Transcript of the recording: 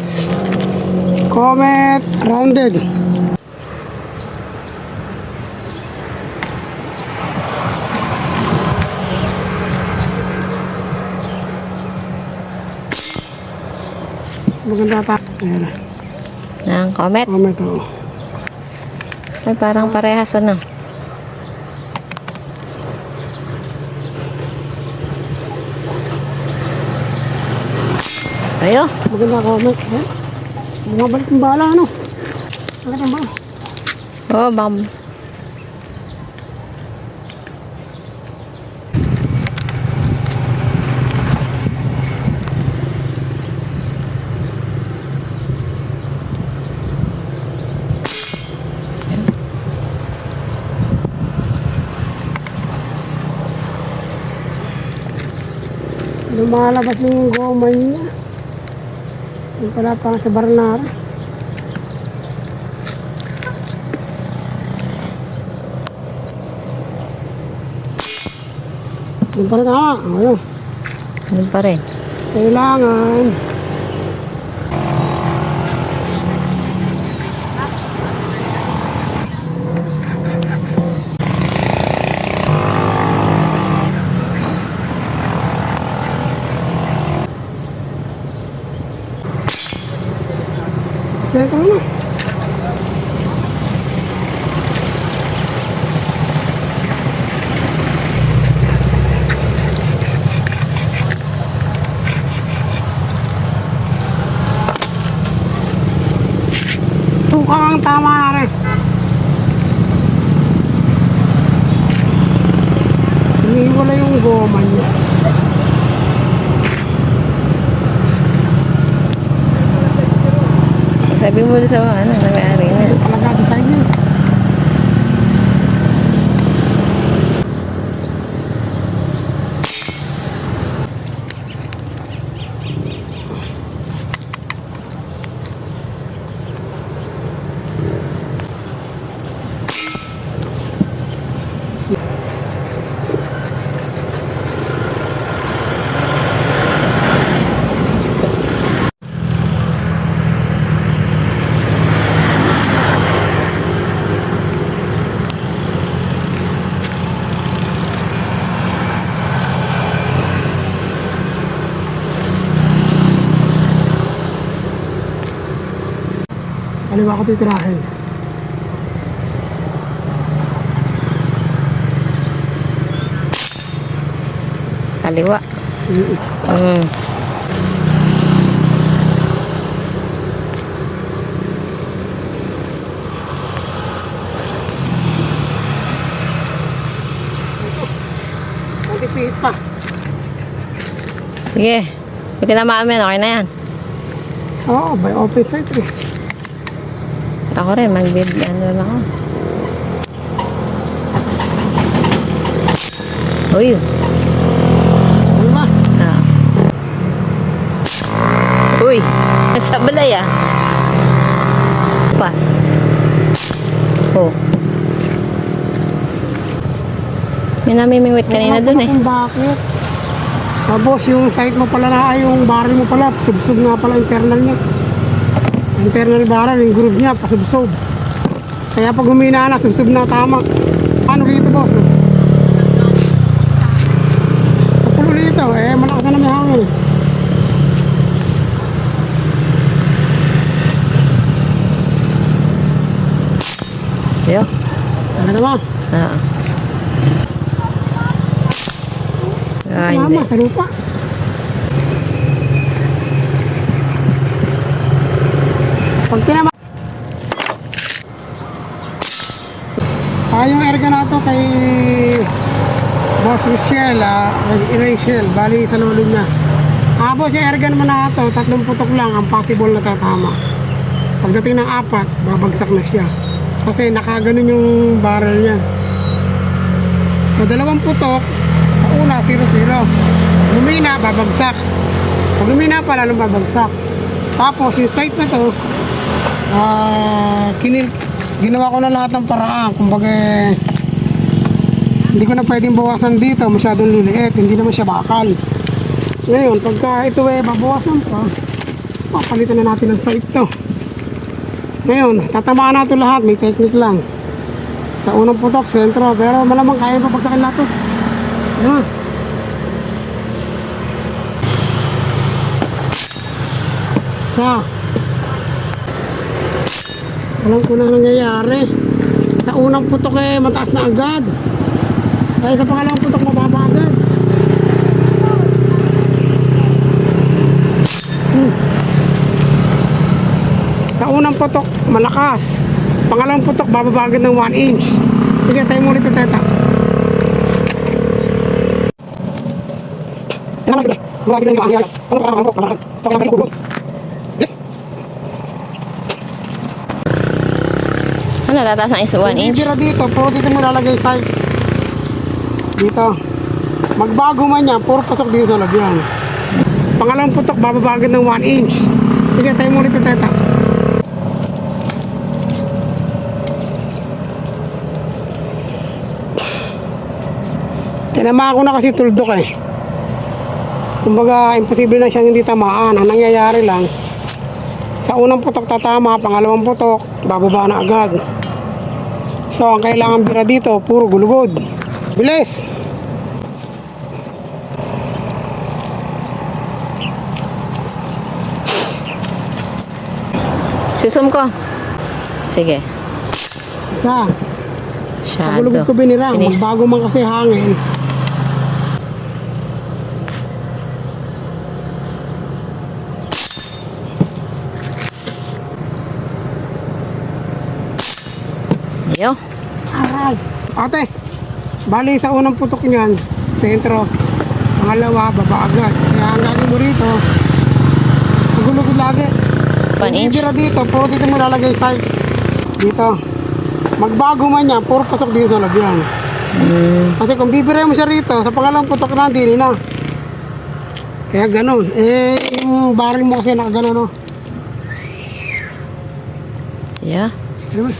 boss. Comet rounded. Maganda pa. Ayan. Ng comet. Comet oh. Ay, parang parehas ano. Ayo. Maganda comet. Ayan. Bumabalik yung bala ano. Bakit ang bala? Oh, bam. Lumalabas yung goma niya. Pala pang sa Barnara. Yung pala tama. Ayun. Yun pa rin. Kailangan. Sir, ka na. Tukang ang tama na rin. Iniwala yung goma niya. Sabi mo sa mga ano, na may-ari na. Talaga design niya. Sa kaliwa ko titirahin. Kaliwa. Mm. Mm. Matipid pa. Sige. Pag tinamaan mo yan, okay na yan. Oo, by open side eh. Ako rin, mag-bid. Ano lang ako. Uy. Ba? Ah. Uy. Sa balay ah. Pas. Oh. May namimingwit kanina dun eh. Bakit? Tapos yung site mo pala na, ay, yung barrel mo pala, subsub nga pala internal niya. Internal barrel, yung groove niya, pasubsob. Kaya pag humina na, subsub na tama. Ano rito boss? Kapulo rito, eh malakas na may hangin. Yo. Talaga ba? Ah. Ah, hindi. Tama, sa lupa. Pag tinama... Ah, yung erga na to kay Boss Michelle, ah, Rachel, bali sa lolo niya. Ah, boss, yung erga na to, tatlong putok lang ang possible na tatama. Pagdating ng apat, babagsak na siya. Kasi nakaganon yung barrel niya. Sa dalawang putok, sa una, 0-0. Lumina, babagsak. Pag lumina pa, lalong babagsak. Tapos, yung site na to, ah, kinil, ginawa ko na lahat ng paraan. Kumbaga, hindi ko na pwedeng bawasan dito, masyadong liliit, hindi naman siya bakal. Ngayon, pagka ito eh, babawasan pa, Papalitan na natin ang site to. Ngayon, tatamaan natin lahat. May technique lang. Sa unang putok, sentro. Pero malamang kaya pa pagsakin to. Ano? Sa. Alam ko na nangyayari. Sa unang putok eh, mataas na agad. Kaya sa pangalawang putok, mababa agad. Sa unang putok, malakas. Pangalawang putok, bababa agad ng 1 inch. Sige, tayo mo ulit ang teta. Ano ba? Grabe na yung mga Ano ba ang putok? Sa kanila tayo bubog. Yes. Ano, tataas ng is 1 inch? Bibira dito, puro dito mo lalagay site. Dito. Magbago man yan, puro pasok dito sa lagyan. Pangalawang putok, bababa agad ng 1 inch. Sige, tayo ulit ang teta. Tinama ko na kasi tuldok eh. Kumbaga, imposible na siyang hindi tamaan. Ang nangyayari lang, sa unang putok tatama, pangalawang putok, bababa na agad. So, ang kailangan bira dito, puro gulugod. Bilis! Susum ko. Sige. Isa. Sa Shadow. gulugod ko binirang. Sinis. Magbago man kasi hangin. Yo. Aray! Ate, bali sa unang putok niyan, sentro. Pangalawa, baba agad. Kaya ang gagawin mo rito, gulugod lagi. One inch? Bibira dito, puro dito mo lalagay site. Dito. Magbago man yan, puro pasok dito sa lagyan. Mm, Kasi kung bibira mo siya rito, sa pangalawang putok na, hindi na. Kaya ganun. Eh, yung baril mo kasi nakaganon, no? yeah.